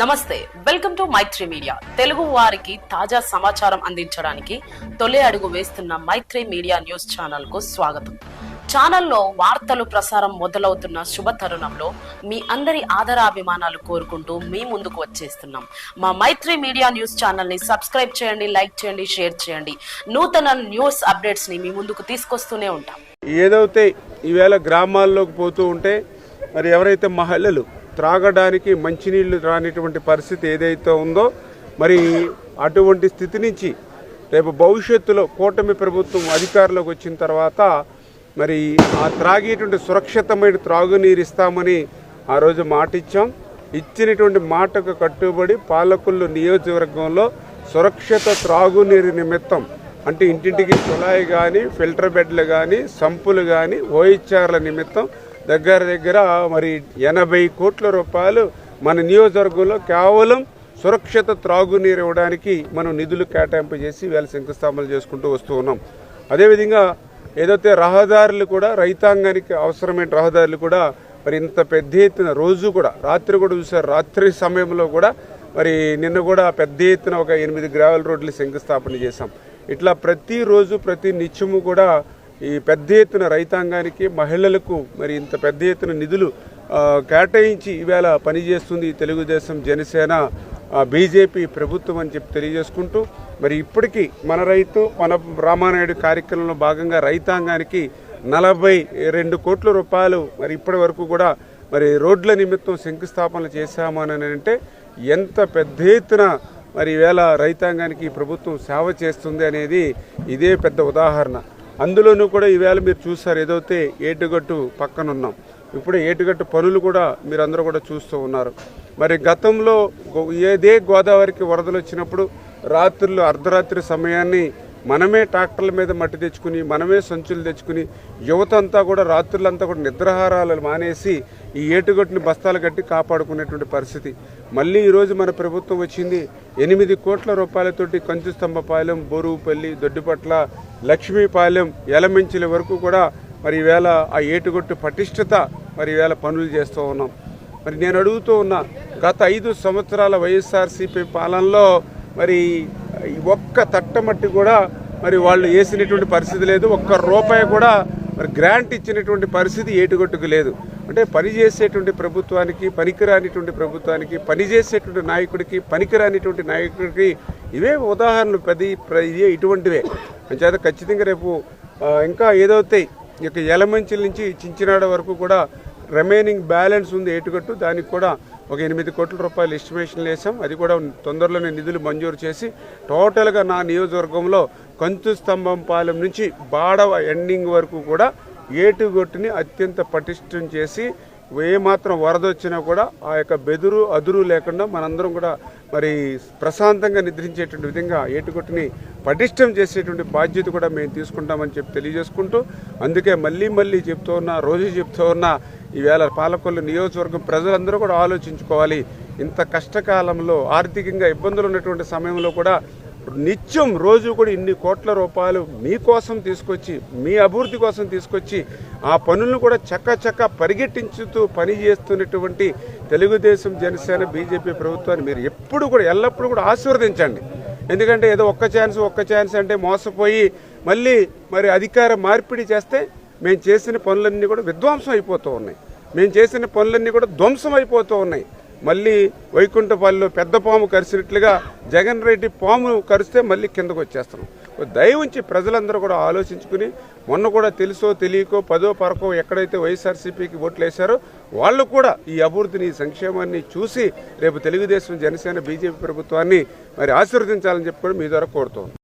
నమస్తే welcome to Maitri media. Telugu వారికి తాజా సమాచారం అందించడానికి తొలి అడుగు వేస్తున్న మైత్రి మీడియా న్యూస్ ఛానల్కు స్వాగతం. ఛానల్లో వార్తలు ప్రసారం మొదలవుతున్న శుభ తరుణంలో మీ అందరి ఆదరాభిమానాలు కోరుకుంటూ మీ ముందుకు వచ్చేస్తున్నాం. మా మైత్రి మీడియా న్యూస్ ఛానల్ని సబ్స్క్రైబ్ చేయండి లైక్ చేయండి షేర్ చేయండి. నూతన న్యూస్ అప్డేట్స్ని మీ ముందుకు తీసుకొస్తూనే ఉంటాం. ఏదైతే ఈవేళ గ్రామాల్లోకి పోతూ ఉంటే మరి ఎవరైతే మహిళలు త్రాగడానికి మంచినీళ్ళు రానిటువంటి పరిస్థితి ఏదైతే ఉందో మరి అటువంటి స్థితి నుంచి రేపు భవిష్యత్తులో కూటమి ప్రభుత్వం అధికారంలోకి వచ్చిన తర్వాత మరి ఆ త్రాగేటువంటి సురక్షితమైన త్రాగునీరు ఇస్తామని ఆ రోజు మాట ఇచ్చాం ఇచ్చినటువంటి మాటకు కట్టుబడి పాలకులు నియోజకవర్గంలో సురక్షిత త్రాగునీరు నిమిత్తం అంటే ఇంటింటికి కుళాయి కానీ ఫిల్టర్ బెడ్లు కానీ సంపులు కానీ ఓయిచ్చార్ల నిమిత్తం దగ్గర దగ్గర మరి ఎనభై కోట్ల రూపాయలు మన నియోజకవర్గంలో కేవలం సురక్షిత త్రాగునీరు ఇవ్వడానికి మనం నిధులు కేటాయింపు చేసి వేళ శంకుస్థాపనలు చేసుకుంటూ వస్తూ ఉన్నాం. అదేవిధంగా ఏదైతే రహదారులు కూడా రైతాంగానికి అవసరమైన రహదారులు కూడా మరి ఇంత పెద్ద ఎత్తున రోజు కూడా రాత్రి కూడా చూసారు రాత్రి సమయంలో కూడా మరి నిన్న కూడా పెద్ద ఎత్తున ఒక ఎనిమిది గ్రావెల్ రోడ్లు శంకుస్థాపన చేశాం. ఇట్లా ప్రతిరోజు ప్రతి నిత్యము కూడా ఈ పెద్ద ఎత్తున రైతాంగానికి మహిళలకు మరి ఇంత పెద్ద ఎత్తున నిధులు కేటాయించి ఈవేళ పనిచేస్తుంది తెలుగుదేశం జనసేన బీజేపీ ప్రభుత్వం అని చెప్పి తెలియజేసుకుంటూ మరి ఇప్పటికీ మన రైతు మన రామానాయుడు కార్యక్రమంలో భాగంగా రైతాంగానికి నలభై రెండు కోట్ల రూపాయలు మరి ఇప్పటి వరకు కూడా మరి రోడ్ల నిమిత్తం శంకుస్థాపనలు చేశామని అంటే ఎంత పెద్ద ఎత్తున మరి ఈవేళ రైతాంగానికి ప్రభుత్వం సేవ చేస్తుంది అనేది ఇదే పెద్ద ఉదాహరణ. అందులోనూ కూడా ఈవేళ మీరు చూస్తారు ఏదైతే ఏటుగట్టు పక్కన ఉన్నాం ఇప్పుడు ఏటుగట్టు పనులు కూడా మీరందరూ కూడా చూస్తూ ఉన్నారు. మరి గతంలో ఏదే గోదావరికి వరదలు వచ్చినప్పుడు రాత్రులు అర్ధరాత్రి సమయాన్ని మనమే ట్రాక్టర్ల మీద మట్టి తెచ్చుకుని మనమే సంచులు తెచ్చుకుని యువత అంతా కూడా రాత్రులంతా కూడా నిద్రాహారాలు మానేసి ఈ ఏటుగట్టుని బస్తాలు కట్టి కాపాడుకునేటువంటి పరిస్థితి. మళ్ళీ ఈరోజు మన ప్రభుత్వం వచ్చింది ఎనిమిది కోట్ల రూపాయలతోటి కంచుస్తంభపాలెం బోరుపల్లి దొడ్డిపట్ల లక్ష్మీపాలెం ఎలమెంచిల వరకు కూడా మరి ఈవేళ ఆ ఏటుగొట్టు పటిష్టత మరి ఈవేళ పనులు చేస్తూ ఉన్నాం. మరి నేను అడుగుతూ ఉన్నా గత ఐదు సంవత్సరాల వైఎస్ఆర్సీపీ పాలనలో మరి ఒక్క తట్టమట్టి కూడా మరి వాళ్ళు వేసినటువంటి పరిస్థితి లేదు. ఒక్క రూపాయి కూడా మరి గ్రాంట్ ఇచ్చినటువంటి పరిస్థితి ఏటుగొట్టుకు లేదు. అంటే పనిచేసేటువంటి ప్రభుత్వానికి పనికిరానిటువంటి ప్రభుత్వానికి పనిచేసేటువంటి నాయకుడికి పనికిరానిటువంటి నాయకుడికి ఇవే ఉదాహరణలు ప్రతి ప్ర- ఇవే ఇటువంటివే. అంచేత ఖచ్చితంగా రేపు ఇంకా ఏదవుతాయి ఈ యొక్క ఎలమంచిల నుంచి చించినాడ వరకు కూడా రిమైనింగ్ బ్యాలెన్స్ ఉంది ఏటుగట్టు. దానికి కూడా ఒక ఎనిమిది కోట్ల రూపాయలు ఎస్టిమేషన్లు వేసాం అది కూడా తొందరలోనే నిధులు మంజూరు చేసి టోటల్గా నా నియోజకవర్గంలో కంచు స్తంభం పాలెం నుంచి బాడవ ఎండింగ్ వరకు కూడా ఏటుగొట్టుని అత్యంత పటిష్టం చేసి ఏమాత్రం వరద వచ్చినా కూడా ఆ యొక్క బెదురు అదురు లేకుండా మనందరం కూడా మరి ప్రశాంతంగా నిద్రించేటువంటి విధంగా ఏటుగొట్టుని పటిష్టం చేసేటువంటి బాధ్యత కూడా మేము తీసుకుంటామని చెప్పి తెలియజేసుకుంటూ అందుకే మళ్ళీ మళ్ళీ చెప్తూ ఉన్నా రోజు చెప్తూ ఉన్నా ఈవేళ పాలకొల్లు నియోజకవర్గం ప్రజలందరూ కూడా ఆలోచించుకోవాలి. ఇంత కష్టకాలంలో ఆర్థికంగా ఇబ్బందులు ఉన్నటువంటి సమయంలో కూడా నిత్యం రోజు కూడా ఇన్ని కోట్ల రూపాయలు మీకోసం తీసుకొచ్చి మీ అభివృద్ధి కోసం తీసుకొచ్చి ఆ పనులను కూడా చక్క చక్క పరిగెట్టించుతూ పని చేస్తున్నటువంటి తెలుగుదేశం జనసేన బీజేపీ ప్రభుత్వాన్ని మీరు ఎప్పుడు కూడా ఎల్లప్పుడూ కూడా ఆశీర్వదించండి. ఎందుకంటే ఏదో ఒక్క ఛాన్స్ ఒక్క ఛాన్స్ అంటే మోసపోయి మళ్ళీ మరి అధికార మార్పిడి చేస్తే మేము చేసిన పనులన్నీ కూడా విధ్వంసం అయిపోతూ ఉన్నాయి. మేము చేసిన పనులన్నీ కూడా ధ్వంసం అయిపోతూ ఉన్నాయి. మళ్ళీ వైకుంఠపాలిలో పెద్ద పాము కరిసినట్లుగా జగన్ రెడ్డి పాము కరిస్తే మళ్ళీ కిందకు వచ్చేస్తున్నాం. దయ ఉంచి ప్రజలందరూ కూడా ఆలోచించుకుని మొన్న కూడా తెలుసో తెలియకో పదో పరకో ఎక్కడైతే వైఎస్ఆర్సీపీకి ఓట్లు వేశారో వాళ్ళు కూడా ఈ అభివృద్ధిని ఈ సంక్షేమాన్ని చూసి రేపు తెలుగుదేశం జనసేన బీజేపీ ప్రభుత్వాన్ని మరి ఆశీర్వదించాలని చెప్పి కూడా మీ ద్వారా కోరుతోంది